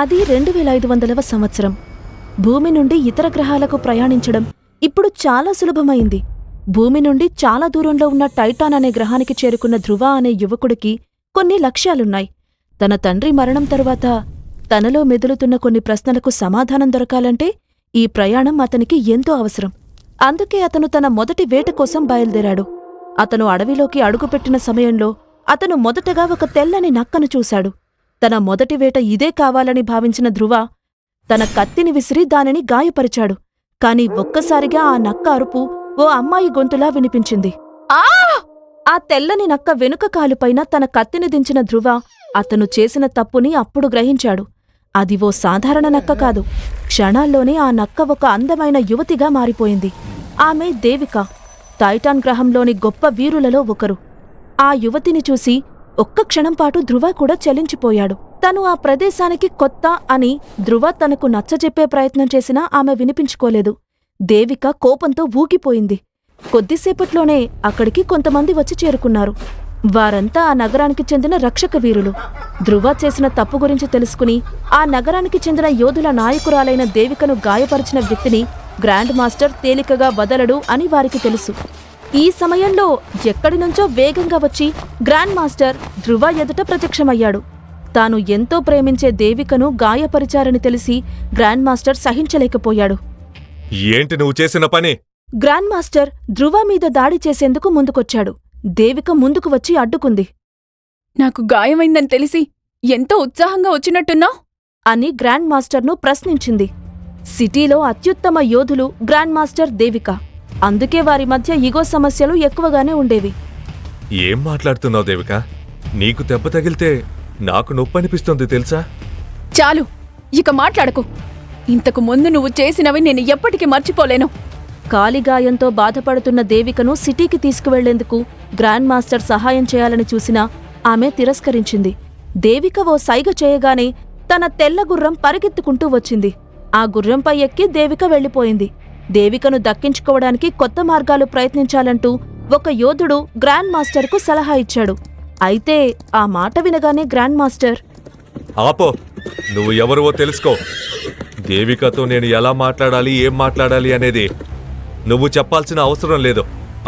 అది రెండు వేల ఐదు వందలవ సంవత్సరం. భూమి నుండి ఇతర గ్రహాలకు ప్రయాణించడం ఇప్పుడు చాలా సులభమైంది. భూమి నుండి చాలా దూరంలో ఉన్న టైటాన్ అనే గ్రహానికి చేరుకున్న ధృవ అనే యువకుడికి కొన్ని లక్ష్యాలున్నాయి. తన తండ్రి మరణం తరువాత తనలో మెదులుతున్న కొన్ని ప్రశ్నలకు సమాధానం దొరకాలంటే ఈ ప్రయాణం అతనికి ఎంతో అవసరం. అందుకే అతను తన మొదటి వేట కోసం బయలుదేరాడు. అతను అడవిలోకి అడుగుపెట్టిన సమయంలో అతను మొదటగా ఒక తెల్లని నక్కను చూశాడు. తన మొదటి వేట ఇదే కావాలని భావించిన ధృవ తన కత్తిని విసిరి దానిని గాయపరిచాడు. కాని ఒక్కసారిగా ఆ నక్క అరుపు ఓ అమ్మాయి గొంతులా వినిపించింది. ఆ! ఆ తెల్లని నక్క వెనుక కాలుపైన తన కత్తిని దించిన ధృవ అతను చేసిన తప్పుని అప్పుడు గ్రహించాడు. అది ఓ సాధారణ నక్క కాదు. క్షణాల్లోనే ఆ నక్క ఒక అందమైన యువతిగా మారిపోయింది. ఆమె దేవిక. టైటాన్ గ్రహంలోని గొప్ప వీరులలో ఒకరు. ఆ యువతిని చూసి ఒక్క క్షణంపాటు ధృవ కూడా చలించిపోయాడు. తను ఆ ప్రదేశానికి కొత్త అని ధృవ తనకు నచ్చజెప్పే ప్రయత్నం చేసినా ఆమె వినిపించుకోలేదు. దేవిక కోపంతో ఊగిపోయింది. కొద్దిసేపట్లోనే అక్కడికి కొంతమంది వచ్చి చేరుకున్నారు. వారంతా ఆ నగరానికి చెందిన రక్షక వీరులు. ధృవ చేసిన తప్పు గురించి తెలుసుకుని ఆ నగరానికి చెందిన యోధుల నాయకురాలైన దేవికను గాయపరిచిన వ్యక్తిని గ్రాండ్ మాస్టర్ తేలికగా వదలడు అని వారికి తెలుసు. ఈ సమయంలో ఎక్కడి నుంచో వేగంగా వచ్చి గ్రాండ్ మాస్టర్ ధృవ ఎదుట ప్రత్యక్షమయ్యాడు. తాను ఎంతో ప్రేమించే దేవికను గాయపరిచారని తెలిసి గ్రాండ్ మాస్టర్ సహించలేకపోయాడు. ఏంటి నువ్వు చేసిన పని? గ్రాండ్ మాస్టర్ ధృవ మీద దాడి చేసేందుకు ముందుకొచ్చాడు. దేవిక ముందుకు వచ్చి అడ్డుకుంది. నాకు గాయమైందని తెలిసి ఎంతో ఉత్సాహంగా వచ్చినట్టున్నావు? అని గ్రాండ్ మాస్టర్ను ప్రశ్నించింది. సిటీలో అత్యుత్తమ యోధులు గ్రాండ్ మాస్టర్ దేవిక. అందుకే వారి మధ్య ఇగో సమస్యలు ఎక్కువగానే ఉండేవి. ఏం మాట్లాడుతున్నావు దేవిక? నీకు దెబ్బ తగిలితే నాకు నొప్పి అనిపిస్తుంది తెలుసా? చాలు ఇక మాట్లాడకు. ఇంతకు ముందు నువ్వు చేసినవి నేను ఎప్పటికీ మర్చిపోలేను. కాలిగాయంతో బాధపడుతున్న దేవికను సిటీకి తీసుకువెళ్ళేందుకు గ్రాండ్ మాస్టర్ సహాయం చేయాలని చూసినా ఆమె తిరస్కరించింది. దేవిక ఓ సైగ చేయగానే తన తెల్ల గుర్రం పరిగెత్తుకుంటూ వచ్చింది. ఆ గుర్రంపై ఎక్కి దేవిక వెళ్ళిపోయింది. దేవికను దక్కించుకోవడానికి కొత్త మార్గాలు ప్రయత్నించాలంటూ ఒక యోధుడు గ్రాండ్ మాస్టర్కు సలహా ఇచ్చాడు. అయితే ఆ మాట వినగానే గ్రాండ్ మాస్టర్ ఆపో నువ్వు ఎవరువో తెలుసుకో. దేవికతో నేను ఎలా మాట్లాడాలి ఏం మాట్లాడాలి అనేది నువ్వు చెప్పాల్సిన అవసరం లేదు.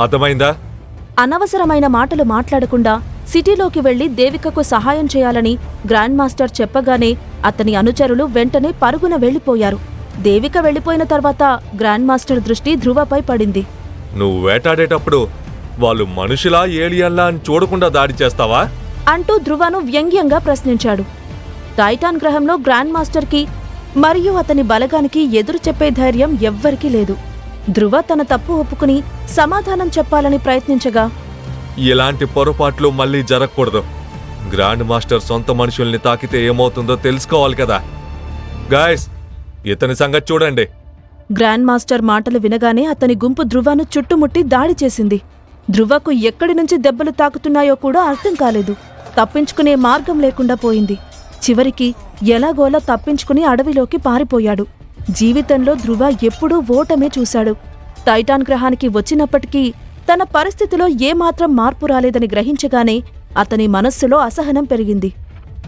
అర్థమైందా? అనవసరమైన మాటలు మాట్లాడకుండా సిటీలోకి వెళ్ళి దేవికకు సహాయం చేయాలని గ్రాండ్ మాస్టర్ చెప్పగానే అతని అనుచరులు వెంటనే పరుగున వెళ్ళిపోయారు దేవిక వెళ్ళిపోయిన తర్వాత గ్రాండ్ మాస్టర్ దృష్టి ధృవపై పడింది. నువ్వు వేటాడేటప్పుడు వాళ్ళు మనుషులా ఏలియన్లా అని చూడకుండా దాడి చేస్తావా? అంటూ ధృవను వ్యంగ్యంగా ప్రశ్నించాడు. టైటాన్ గ్రహంలో గ్రాండ్ మాస్టర్కి మరియు అతని బలగానికి ఎదురు చెప్పే ధైర్యం ఎవ్వరికీ లేదు. ధృవ తన తప్పు ఒప్పుకుని సమాధానం చెప్పాలని ప్రయత్నించగా ఇలాంటి పొరపాట్లు మళ్ళీ జరగకూడదు. గ్రాండ్ మాస్టర్ సొంత మనుషుల్ని తాకితే ఏమవుతుందో తెలుసుకోవాలి కదా. గాయస్ ఇతని సంగతి చూడండి. గ్రాండ్ మాస్టర్ మాటలు వినగానే అతని గుంపు ధ్రువను చుట్టుముట్టి దాడి చేసింది. ధృవకు ఎక్కడి నుంచి దెబ్బలు తాకుతున్నాయో కూడా అర్థం కాలేదు. తప్పించుకునే మార్గం లేకుండా పోయింది. చివరికి ఎలాగోలా తప్పించుకుని అడవిలోకి పారిపోయాడు. జీవితంలో ధృవ ఎప్పుడూ ఓటమే చూశాడు. టైటాన్ గ్రహానికి వచ్చినప్పటికీ తన పరిస్థితిలో ఏమాత్రం మార్పు రాలేదని గ్రహించగానే అతని మనస్సులో అసహనం పెరిగింది.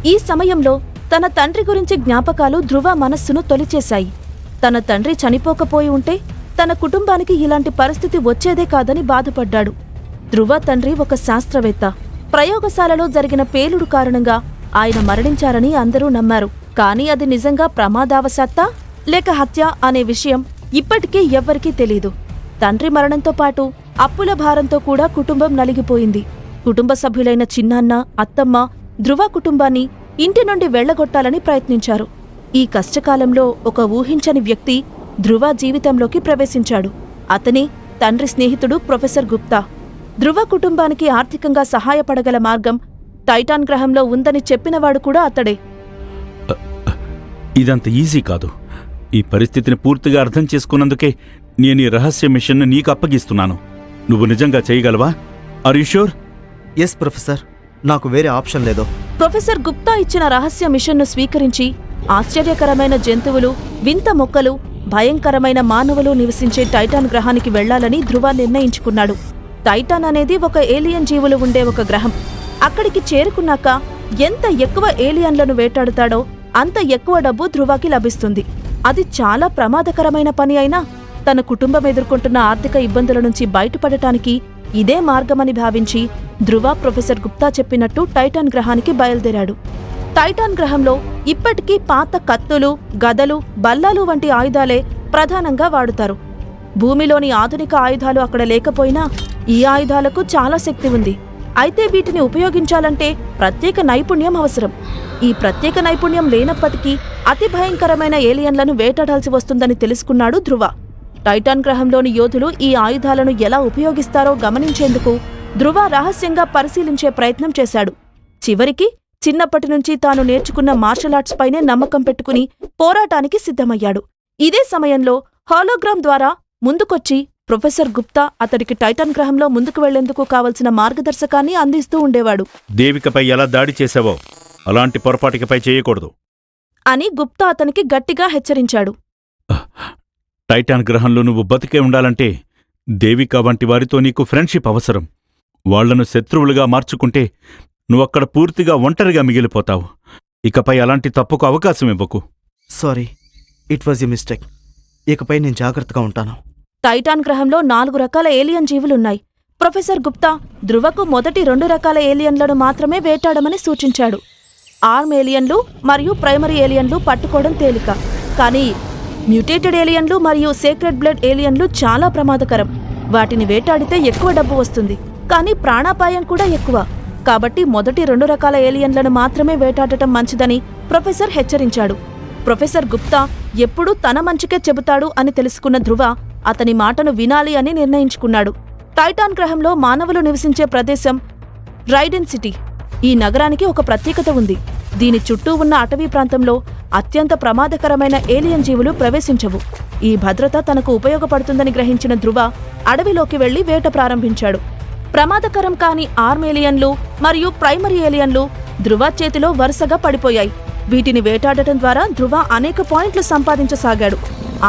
ఈ సమయంలో తన తండ్రి గురించి జ్ఞాపకాలు ధృవ మనస్సును తొలిచేశాయి. తన తండ్రి చనిపోకపోయి ఉంటే తన కుటుంబానికి ఇలాంటి పరిస్థితి వచ్చేదే కాదని బాధపడ్డాడు. ధృవ తండ్రి ఒక శాస్త్రవేత్త. ప్రయోగశాలలో జరిగిన పేలుడు కారణంగా ఆయన మరణించారని అందరూ నమ్మారు. కానీ అది నిజంగా ప్రమాదావశాత్తా? లేక హత్య అనే విషయం ఇప్పటికీ ఎవ్వరికీ తెలీదు. తండ్రి మరణంతో పాటు అప్పుల భారంతో కూడా కుటుంబం నలిగిపోయింది. కుటుంబ సభ్యులైన చిన్నాన్న అత్తమ్మ ధృవ కుటుంబాన్ని ఇంటి నుండి వెళ్ళగొట్టాలని ప్రయత్నించారు. ఈ కష్టకాలంలో ఒక ఊహించని వ్యక్తి ధృవ జీవితంలోకి ప్రవేశించాడు. అతనే తండ్రి స్నేహితుడు ప్రొఫెసర్ గుప్తా. ధృవ కుటుంబానికి ఆర్థికంగా సహాయపడగల మార్గం టైటాన్ గ్రహంలో ఉందని చెప్పినవాడు కూడా అతడే. ఇదంత ఈజీ కాదు. ఈ పరిస్థితిని పూర్తిగా అర్థం చేసుకున్నందుకే నేను ఈ రహస్య మిషన్ను నీకు అప్పగిస్తున్నాను. నువ్వు నిజంగా చేయగలవా? Are you sure yes professor నాకు వేరే ఆప్షన్ లేదు. ప్రొఫెసర్ గుప్తా ఇచ్చిన రహస్య మిషన్ను స్వీకరించి ఆశ్చర్యకరమైన జంతువులు వింత మొక్కలు భయంకరమైన మానవులు నివసించే టైటాన్ గ్రహానికి వెళ్ళాలని ధృవ నిర్ణయించుకున్నాడు. టైటాన్ అనేది ఒక ఏలియన్ జీవులు ఉండే ఒక గ్రహం. అక్కడికి చేరుకున్నాక ఎంత ఎక్కువ ఏలియన్లను వేటాడుతాడో అంత ఎక్కువ డబ్బు ధృవకి లభిస్తుంది. అది చాలా ప్రమాదకరమైన పని అయినా తన కుటుంబం ఎదుర్కొంటున్న ఆర్థిక ఇబ్బందుల నుంచి బయటపడటానికి ఇదే మార్గమని భావించి ధృవ ప్రొఫెసర్ గుప్తా చెప్పినట్టు టైటాన్ గ్రహానికి బయలుదేరాడు. టైటాన్ గ్రహంలో ఇప్పటికీ పాత కత్తులు గదలు బల్లాలు వంటి ఆయుధాలే ప్రధానంగా వాడుతారు. భూమిలోని ఆధునిక ఆయుధాలు అక్కడ లేకపోయినా ఈ ఆయుధాలకు చాలా శక్తి ఉంది. అయితే వీటిని ఉపయోగించాలంటే ప్రత్యేక నైపుణ్యం అవసరం. ఈ ప్రత్యేక నైపుణ్యం లేనప్పటికీ అతి భయంకరమైన ఏలియన్లను వేటాడాల్సి వస్తుందని తెలుసుకున్నాడు ధృవ టైటాన్ గ్రహంలోని యోధులు ఈ ఆయుధాలను ఎలా ఉపయోగిస్తారో గమనించేందుకు ధృవ రహస్యంగా పరిశీలించే ప్రయత్నం చేశాడు. చివరికి చిన్నప్పటి నుంచి తాను నేర్చుకున్న మార్షల్ ఆర్ట్స్ పైనే నమ్మకం పెట్టుకుని పోరాటానికి సిద్ధమయ్యాడు. ఇదే సమయంలో హాలోగ్రామ్ ద్వారా ముందుకొచ్చి ప్రొఫెసర్ గుప్తా అతడికి టైటాన్ గ్రహంలో ముందుకు వెళ్ళేందుకు కావలసిన మార్గదర్శకాన్ని అందిస్తూ ఉండేవాడు. దేవికపై ఎలా దాడి చేశావో అలాంటి పొరపాటికపై చేయకూడదు. అని గుప్తా అతనికి గట్టిగా హెచ్చరించాడు. టైటాన్ గ్రహంలో నువ్వు బతికే ఉండాలంటే దేవిక వంటి వారితో నీకు ఫ్రెండ్షిప్ అవసరం. వాళ్ళను శత్రువులుగా మార్చుకుంటే నువ్వక్కడ పూర్తిగా ఒంటరిగా మిగిలిపోతావు. ఇకపై అలాంటి తప్పుకు అవకాశం ఇవ్వకు. Sorry it was a mistake. ఇకపై నేను జాగ్రత్తగా ఉంటాను. టైటాన్ గ్రహంలో నాలుగు రకాల ఏలియన్ జీవులున్నాయి. ప్రొఫెసర్ గుప్తా ధృవకు మొదటి రెండు రకాల ఏలియన్లను మాత్రమే వేటాడమని సూచించాడు. ఆర్మ్ ఏలియన్లు మరియు ప్రైమరీ ఏలియన్లు పట్టుకోవడం తేలిక. కానీ మ్యూటేటెడ్ ఏలియన్లు మరియు సేక్రెడ్ బ్లడ్ ఏలియన్లు చాలా ప్రమాదకరం. వాటిని వేటాడితే ఎక్కువ డబ్బు వస్తుంది. కానీ ప్రాణాపాయం కూడా ఎక్కువ. కాబట్టి మొదటి రెండు రకాల ఏలియన్లను మాత్రమే వేటాడటం మంచిదని ప్రొఫెసర్ హెచ్చరించాడు. ప్రొఫెసర్ గుప్తా ఎప్పుడూ తన మంచికే చెబుతాడు అని తెలుసుకున్న ధృవ అతని మాటను వినాలి అని నిర్ణయించుకున్నాడు. టైటాన్ గ్రహంలో మానవులు నివసించే ప్రదేశం రైడెన్ సిటీ. ఈ నగరానికి ఒక ప్రత్యేకత ఉంది. దీని చుట్టూ ఉన్న అటవీ ప్రాంతంలో అత్యంత ప్రమాదకరమైన ఏలియన్ జీవులు ప్రవేశించవు. ఈ భద్రత తనకు ఉపయోగపడుతుందని గ్రహించిన ధృవ అడవిలోకి వెళ్ళి వేట ప్రారంభించాడు. ప్రమాదకరం కాని ఆర్మ్ ఏలియన్లు మరియు ప్రైమరీ ఏలియన్లు ధృవ చేతిలో వరుసగా పడిపోయాయి. వీటిని వేటాడటం ద్వారా ధృవ అనేక పాయింట్లు సంపాదించసాగాడు.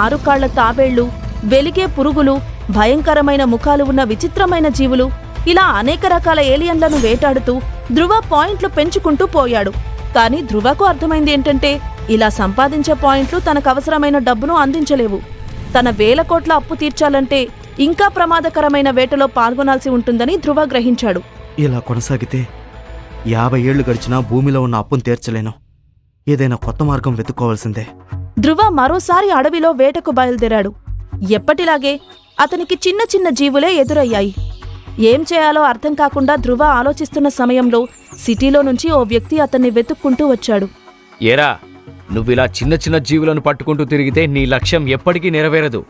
ఆరుకాళ్ళ తాబేళ్ళు వెలిగే పురుగులు భయంకరమైన ముఖాలు ఉన్న విచిత్రమైన జీవులు ఇలా అనేక రకాల ఏలియన్లను వేటాడుతూ ధృవ పాయింట్లు పెంచుకుంటూ పోయాడు. కానీ ధృవకు అర్థమైంది ఏంటంటే ఇలా సంపాదించే పాయింట్లు తనకు అవసరమైన డబ్బును అందించలేవు. తన వేల కోట్ల అప్పు తీర్చాలంటే ఇంకా ప్రమాదకరమైన వేటలో పాల్గొనాల్సి ఉంటుందని ధృవ గ్రహించాడు. ఇలా కొనసాగితే యాభై ఏళ్ళు గడిచినా భూమిలో ఉన్న అప్పును తీర్చలేను. ఏదైనా కొత్త మార్గం వెతుక్కోవాల్సిందే. ధృవ మరోసారి అడవిలో వేటకు బయలుదేరాడు. ఎప్పటిలాగే అతనికి చిన్న చిన్న జీవులే ఎదురయ్యాయి. ఏం చేయాలో అర్థం కాకుండా ధృవ ఆలోచిస్తున్న సమయంలో సిటీలో నుంచి ఓ వ్యక్తి అతన్ని వెతుక్కుంటూ వచ్చాడు. ఏరా నువ్విలా చిన్న చిన్న జీవులను పట్టుకుంటూ తిరిగితే నీ లక్ష్యం ఎప్పటికీ నెరవేరదు.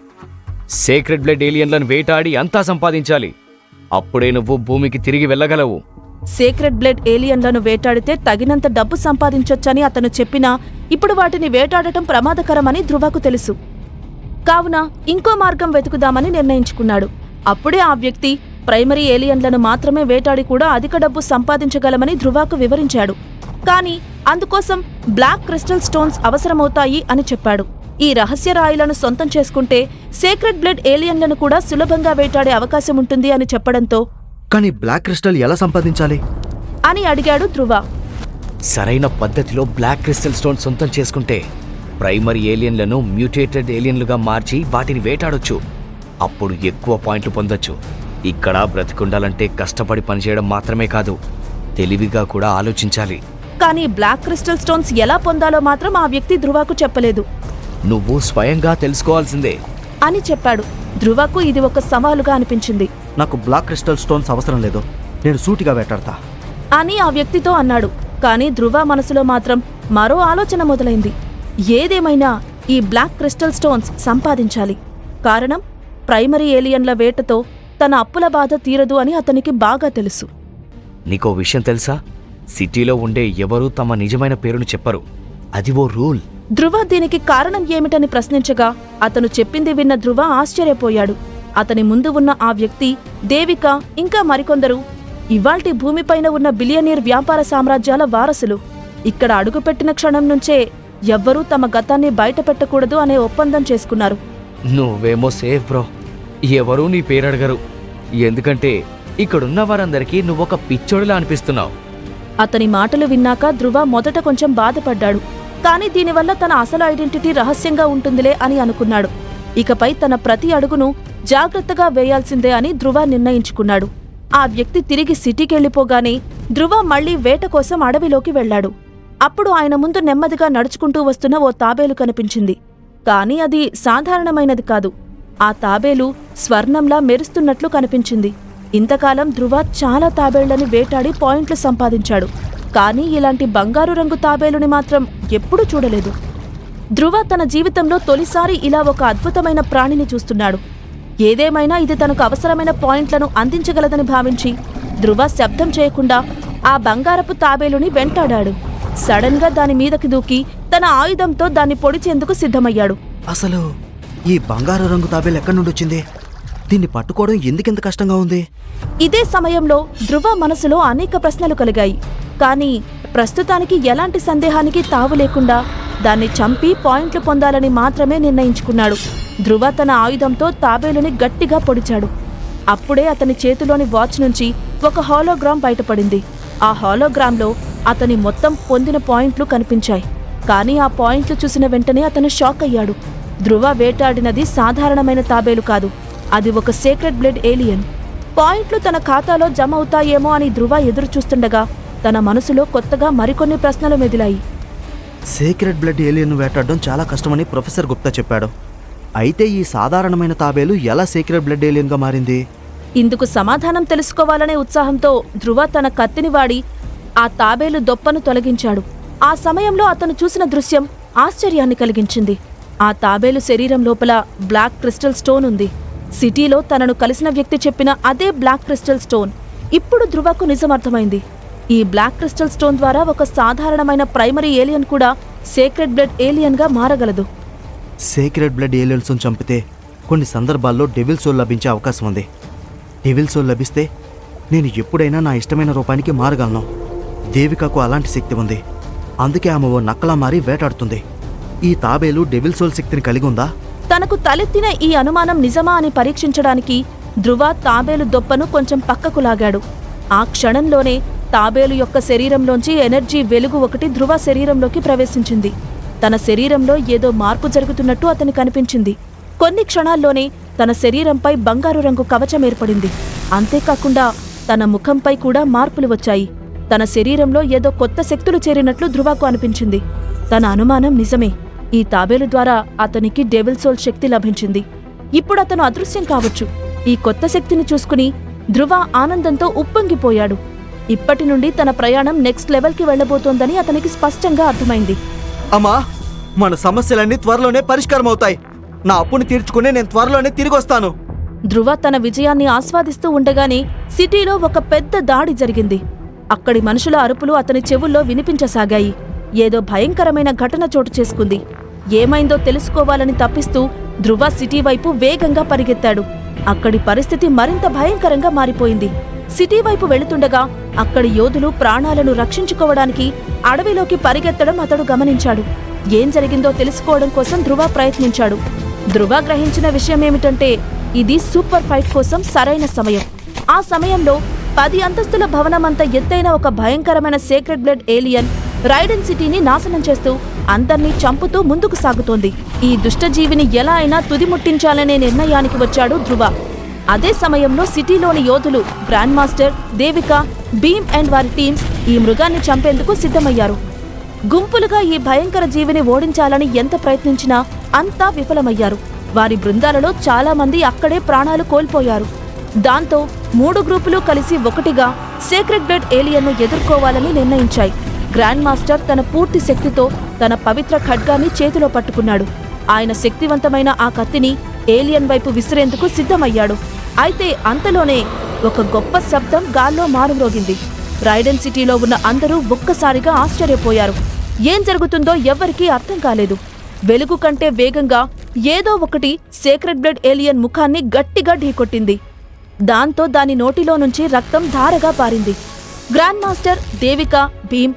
సేక్రెడ్ బ్లడ్ ఏలియన్లను వేటాడి అంతా సంపాదించాలి. అప్పుడే నువ్వు భూమికి తిరిగి వెళ్ళగలవు. సేక్రెడ్ బ్లడ్ ఏలియన్లను వేటాడితే తగినంత డబ్బు సంపాదించొచ్చని అతను చెప్పినా ఇప్పుడు వాటిని వేటాడటం ప్రమాదకరమని ధృవకు తెలుసు. కావున ఇంకో మార్గం వెతుకుదామని నిర్ణయించుకున్నాడు. అప్పుడే ఆ వ్యక్తి ప్రైమరీ ఏలియన్లను మాత్రమే వేటాడి కూడా అధిక డబ్బు సంపాదించగలమని ధృవాకు వివరించాడు. కానీ అందుకోసం బ్లాక్ క్రిస్టల్ స్టోన్స్ అవసరమవుతాయి అని చెప్పాడు. ఈ రహస్య రాయిలను సొంతం చేసుకుంటే సేక్రెడ్ బ్లడ్ ఏలియన్లను కూడా సులభంగా వేటాడే అవకాశం ఉంటుంది అని చెప్పడంతో కానీ బ్లాక్ క్రిస్టల్ ఎలా సంపాదించాలి? అని అడిగాడు ధృవ సరైన పద్ధతిలో బ్లాక్ క్రిస్టల్ స్టోన్ సొంతం చేసుకుంటే ప్రైమరీ ఏలియన్లను మ్యూటేటెడ్ ఏలియన్లుగా మార్చి వాటిని వేటాడొచ్చు. అప్పుడు ఎక్కువ పాయింట్లు పొందొచ్చు. ఇక్కడ బ్రతికుండాలంటే కష్టపడి పనిచేయడం మాత్రమే కాదు. తెలివిగా కూడా ఆలోచించాలి. కానీ బ్లాక్ క్రిస్టల్ స్టోన్స్ ఎలా పొందాలో మాత్రం ఆ వ్యక్తి ధృవకు చెప్పలేదు. నువ్వు స్వయంగా తెలుసుకోవాల్సిందే. అని చెప్పాడు. ధృవకు ఇది ఒక సవాలుగా అనిపించింది. నాకు బ్లాక్ క్రిస్టల్ స్టోన్స్ అవసరం లేదు. నేను సూటిగా వేటాడతా. అని ఆ వ్యక్తితో అన్నాడు. కానీ ధృవ మనసులో మాత్రం మరో ఆలోచన మొదలైంది. ఏదేమైనా ఈ బ్లాక్ క్రిస్టల్ స్టోన్స్ సంపాదించాలి. కారణం ప్రైమరీ ఏలియన్ల వేటతో తన అప్పుల బాధ తీరదు అని అతనికి బాగా తెలుసు. నీకో విషయం తెలుసా? సిటీలో ఉండే ఎవరూ తమ నిజమైన పేరును చెప్పరు. అది ఓ రూల్. ధృవ దీనికి కారణం ఏమిటని ప్రశ్నించగా అతను చెప్పింది విన్న ధృవ ఆశ్చర్యపోయాడు. అతని ముందు ఉన్న ఆ వ్యక్తి దేవిక ఇంకా మరికొందరు. ఇవాల్టి భూమిపైన ఉన్న బిలియనీర్ వ్యాపార సామ్రాజ్యాల వారసులు. ఇక్కడ అడుగుపెట్టిన క్షణం నుంచే ఎవ్వరూ తమ గతాన్ని బయటపెట్టకూడదు అనే ఒప్పందం చేసుకున్నారు. నువ్వేమో సేఫ్ బ్రో. ఎవరూ నీ పేరడగరు. ఎందుకంటే ఇక్కడున్న వారందరికీ నువ్వొక పిచ్చోడిలా అనిపిస్తున్నావు. అతని మాటలు విన్నాక ధృవ మొదట కొంచెం బాధపడ్డాడు. కానీ దీనివల్ల తన అసలు ఐడెంటిటీ రహస్యంగా ఉంటుందిలే అని అనుకున్నాడు. ఇకపై తన ప్రతి అడుగును జాగ్రత్తగా వేయాల్సిందే అని ధృవ నిర్ణయించుకున్నాడు. ఆ వ్యక్తి తిరిగి సిటీకెళ్ళిపోగానే ధృవ మళ్ళీ వేట కోసం అడవిలోకి వెళ్ళాడు. అప్పుడు ఆయన ముందు నెమ్మదిగా నడుచుకుంటూ వస్తున్న ఓ తాబేలు కనిపించింది. కాని అది సాధారణమైనది కాదు. ఆ తాబేలు స్వర్ణంలా మెరుస్తున్నట్లు కనిపించింది. ఇంతకాలం ధృవ చాలా తాబేళ్ళని వేటాడి పాయింట్లు సంపాదించాడు. కానీ ఇలాంటి బంగారు రంగు తాబేలుని మాత్రం ఎప్పుడూ చూడలేదు. ధృవ తన జీవితంలో తొలిసారి ఇలా ఒక అద్భుతమైన ప్రాణిని చూస్తున్నాడు. ఏదేమైనా ఇది తనకు అవసరమైన పాయింట్లను అందించగలదని భావించి ధృవ శబ్దం చేయకుండా ఆ బంగారపు తాబేలుని వెంటాడాడు. సడన్గా దాని మీదకి దూకి తన ఆయుధంతో దాన్ని పొడిచేందుకు సిద్ధమయ్యాడు. అసలు ఈ బంగారు రంగు తాబేలు ఎక్కడి నుండి వచ్చింది? దీన్ని పట్టుకోవడం ఎందుకింత కష్టంగా ఉంది? ఇదే సమయంలో ధృవ మనసులో అనేక ప్రశ్నలు కలిగాయి. కానీ ప్రస్తుతానికి ఎలాంటి సందేహానికి తావు లేకుండా దాన్ని చంపి పాయింట్లు పొందాలని మాత్రమే నిర్ణయించుకున్నాడు. ధృవ తన ఆయుధంతో తాబేలుని గట్టిగా పొడిచాడు. అప్పుడే అతని చేతిలోని వాచ్ నుంచి ఒక హాలోగ్రామ్ బయటపడింది. ఆ హాలోగ్రామ్లో అతని మొత్తం పొందిన పాయింట్లు కనిపించాయి. కానీ ఆ పాయింట్లు చూసిన వెంటనే అతను షాక్ అయ్యాడు. ధృవ వేటాడినది సాధారణమైన తాబేలు కాదు. అది ఒక సేక్రెడ్ బ్లడ్ ఏలియన్ పాయింట్లు తన ఖాతాలో జమ అవుతాయేమో అని ధృవ ఎదురు చూస్తుండగా తన మనసులో కొత్తగా మరికొన్ని ప్రశ్నలు మెదిలాయి. సీక్రెట్ బ్లడ్ ఏలియన్ను వేటాడడం చాలా కష్టమని ప్రొఫెసర్ గుప్తా చెప్పాడు. అయితే ఈ సాధారణమైన తాబేలు ఎలా సీక్రెట్ బ్లడ్ ఏలియన్గా మారింది? ఇందుకు సమాధానం తెలుసుకోవాలనే ఉత్సాహంతో ధృవ తన కత్తిని వాడి ఆ తాబేలు దొప్పను తొలగించాడు. ఆ సమయంలో అతను చూసిన దృశ్యం ఆశ్చర్యాన్ని కలిగించింది. ఆ తాబేలు శరీరం లోపల బ్లాక్ క్రిస్టల్ స్టోన్ ఉంది. సిటీలో తనను కలిసిన వ్యక్తి చెప్పిన అదే బ్లాక్ క్రిస్టల్ స్టోన్ ఇప్పుడు ధృవకు నిజమర్థమైంది. ఈ బ్లాక్ క్రిస్టల్ స్టోన్ ద్వారా ఒక సాధారణమైన ప్రైమరీ ఏలియన్ కూడా సేక్రెడ్ బ్లడ్ ఏలియన్గా మారగలదు. సేక్రెడ్ బ్లడ్ ఏలియన్స్ను చంపితే కొన్ని సందర్భాల్లో డెవిల్ సోల్ లభించే అవకాశం ఉంది. డెవిల్ సోల్ లభిస్తే నేను ఎప్పుడైనా నా ఇష్టమైన రూపానికి మారగలను. దేవికకు అలాంటి శక్తి ఉంది. అందుకే ఆమె ఓ నక్కలా మారి వేటాడుతుంది. ఈ తాబేలు డెవిల్ సోల్ శక్తిని కలిగి ఉందా? తనకు తలెత్తిన ఈ అనుమానం నిజమా అని పరీక్షించడానికి ధృవ తాబేలు దొప్పను కొంచెం పక్కకు లాగాడు. ఆ క్షణంలోనే తాబేలు యొక్క శరీరంలోంచి ఎనర్జీ వెలుగు ఒకటి ధృవ శరీరంలోకి ప్రవేశించింది. తన శరీరంలో ఏదో మార్పు జరుగుతున్నట్టు అతనికి కనిపించింది కొన్ని క్షణాల్లోనే తన శరీరంపై బంగారు రంగు కవచం ఏర్పడింది. అంతేకాకుండా తన ముఖంపై కూడా మార్పులు వచ్చాయి. తన శరీరంలో ఏదో కొత్త శక్తులు చేరినట్లు ధృవకు అనిపించింది. తన అనుమానం నిజమే. ఈ తాబేలు ద్వారా అతనికి డెవిల్ సోల్ శక్తి లభించింది. ఇప్పుడు అతను అదృశ్యం కావచ్చు. ఈ కొత్త శక్తిని చూసుకుని ధృవ ఆనందంతో ఉప్పొంగిపోయాడు. ఇప్పటి నుండి తన ప్రయాణం నెక్స్ట్ లెవెల్కి వెళ్ళబోతోందని అతనికి స్పష్టంగా అర్థమైంది. అమ్మా మన సమస్యలన్నీ త్వరలోనే పరిష్కారం అవుతాయి నా అప్పుని తీర్చుకుని నేను త్వరలోనే తిరిగి వస్తాను ధృవ తన విజయాన్ని ఆస్వాదిస్తూ ఉండగానే సిటీలో ఒక పెద్ద దాడి జరిగింది. అక్కడి మనుషుల అరుపులు అతని చెవుల్లో వినిపించసాగాయి. ఏదో భయంకరమైన ఘటన చోటు చేసుకుంది. ఏమైందో తెలుసుకోవాలని తప్పిస్తూ ధృవ సిటీ వైపు వేగంగా పరిగెత్తాడు. అక్కడి పరిస్థితి మరింత భయంకరంగా మారిపోయింది. సిటీ వైపు వెళుతుండగా అక్కడి యోధులు ప్రాణాలను రక్షించుకోవడానికి అడవిలోకి పరిగెత్తడం అతడు గమనించాడు. ఏం జరిగిందో తెలుసుకోవడం కోసం ధృవ ప్రయత్నించాడు. ధృవ గ్రహించిన విషయమేమిటంటే ఇది సూపర్ ఫైట్ కోసం సరైన సమయం. ఆ సమయంలో పది అంతస్తుల భవనమంత ఎత్తైన ఒక భయంకరమైన సేక్రెడ్ బ్లడ్ ఏలియన్ రైడెన్ సిటీని నాశనం చేస్తూ అందర్నీ చంపుతూ ముందుకు సాగుతోంది. ఈ దుష్టజీవిని ఎలా అయినా తుదిముట్టించాలనే నిర్ణయానికి వచ్చాడు ధృవ అదే సమయంలో సిటీలోని యోధులు grand master Devika Bheem and వారి టీమ్స్ ఈ మృగాన్ని చంపేందుకు సిద్ధమయ్యారు. గుంపులుగా ఈ భయంకర జీవిని ఓడించాలని ఎంత ప్రయత్నించినా అంతా విఫలమయ్యారు. వారి బృందాలలో చాలా మంది అక్కడే ప్రాణాలు కోల్పోయారు. దాంతో మూడు గ్రూపులు కలిసి ఒకటిగా సేక్రెడ్ బ్లడ్ ఏలియన్ను ఎదుర్కోవాలని నిర్ణయించాయి. గ్రాండ్ మాస్టర్ తన పూర్తి శక్తితో తన పవిత్ర ఖడ్గాన్ని చేతిలో పట్టుకున్నాడు. ఆయన శక్తివంతమైన ఆ కత్తిని ఏలియన్ వైపు విసిరేందుకు సిద్ధమయ్యాడు. అయితే అంతలోనే ఒక గొప్ప శబ్దం గాల్లో మారుమ్రోగింది. రైడెన్ సిటీలో ఉన్న అందరూ ఒక్కసారిగా ఆశ్చర్యపోయారు. ఏం జరుగుతుందో ఎవ్వరికీ అర్థం కాలేదు. వెలుగు కంటే వేగంగా ఏదో ఒకటి సేక్రెడ్ బ్లడ్ ఏలియన్ ముఖాన్ని గట్టిగా ఢీకొట్టింది. దాంతో దాని నోటిలో నుంచి రక్తం ధారగా పారింది. గ్రాండ్ మాస్టర్ దేవిక భీమ్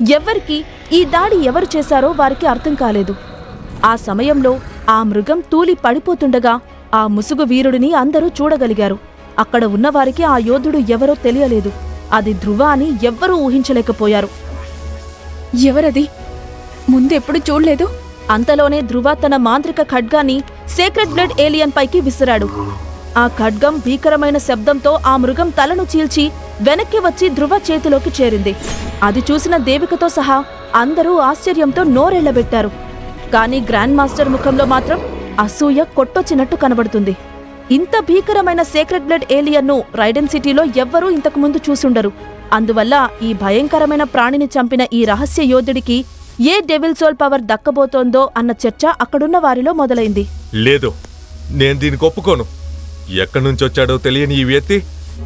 ఎవ్వరికి ఈ దాడి ఎవరు చేశారో వారికి అర్థం కాలేదు. ఆ సమయంలో ఆ మృగం తూలి పడిపోతుండగా ఆ ముసుగు వీరుడిని అందరూ చూడగలిగారు. అక్కడ ఉన్నవారికి ఆ యోధుడు ఎవరో తెలియలేదు. అది ధృవ అని ఎవ్వరూ ఊహించలేకపోయారు. ఎవరది? ముందెప్పుడు చూడలేదు? అంతలోనే ధృవ తన మాంత్రిక ఖడ్గాన్ని సేక్రెడ్ బ్లడ్ ఏలియన్ పైకి విసిరాడు. ఆ ఖడ్గం భీకరమైన శబ్దంతో ఆ మృగం తలను చీల్చి వెనక్కి వచ్చి ధృవ చేతిలోకి చేరింది. అది చూసిన దేవికతో సహా అందరూ ఆశ్చర్యంతో నోరెళ్ళబెట్టారు కానీ గ్రాండ్ మాస్టర్ ముఖంలో మాత్రం అసూయ కొట్టొచ్చినట్టు కనబడుతుంది. ఇంత భీకరమైన సేక్రెడ్ బ్లడ్ ఏలియన్ను రైడెన్ సిటీలో ఎవ్వరూ ఇంతకు ముందు చూసుండరు. అందువల్ల ఈ భయంకరమైన ప్రాణిని చంపిన ఈ రహస్య యోధుడికి ఏ డెవిల్ సోల్ పవర్ దక్కబోతోందో అన్న చర్చ అక్కడున్న వారిలో మొదలైంది. లేదు నేను దీనికి ఒప్పుకోను. ఎక్కడి నుంచి వచ్చాడో తెలియని ఈ వ్యక్తి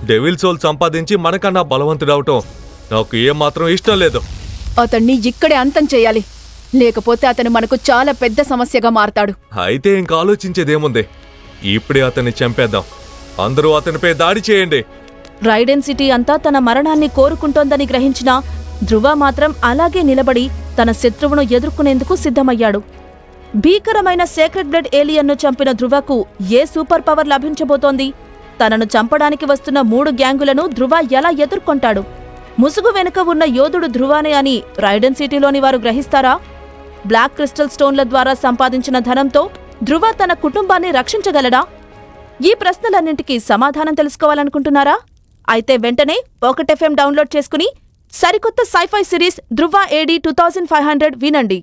డెవిల్ సోల్ సంపాదించి మనకన్నా బలవంతుడవటం నాకు ఏమాత్రం ఇష్టం లేదు. అతన్ని ఇక్కడే అంతం చేయాలి. లేకపోతే అతను మనకు చాలా పెద్ద సమస్యగా మారతాడు. అయితే ఇంక ఆలోచించేదేముంది? ఇప్పుడే అతన్ని చంపేద్దాం. అందరూ అతనిపై దాడి చేయండి. రైడెన్ సిటీ అంతా తన మరణాన్ని కోరుకుంటోందని గ్రహించిన ధృవ మాత్రం అలాగే నిలబడి తన శత్రువును ఎదుర్కొనేందుకు సిద్ధమయ్యాడు. భీకరమైన సేక్రెడ్ బ్లడ్ ఏలియన్ను చంపిన ధృవకు ఏ సూపర్ పవర్ లభించబోతోంది? తనను చంపడానికి వస్తున్న మూడు గ్యాంగులను ధృవ ఎలా ఎదుర్కొంటాడు? ముసుగు వెనుక ఉన్న యోధుడు ధృవానే అని రైడెన్ సిటీలోని వారు గ్రహిస్తారా? బ్లాక్ క్రిస్టల్ స్టోన్ల ద్వారా సంపాదించిన ధనంతో ధృవ తన కుటుంబాన్ని రక్షించగలడా? ఈ ప్రశ్నలన్నింటికీ సమాధానం తెలుసుకోవాలనుకుంటున్నారా? అయితే వెంటనే ఒకటెఫ్ఎం డౌన్లోడ్ చేసుకుని సరికొత్త scifi series Dhruva AD two thousand five hundred వినండి.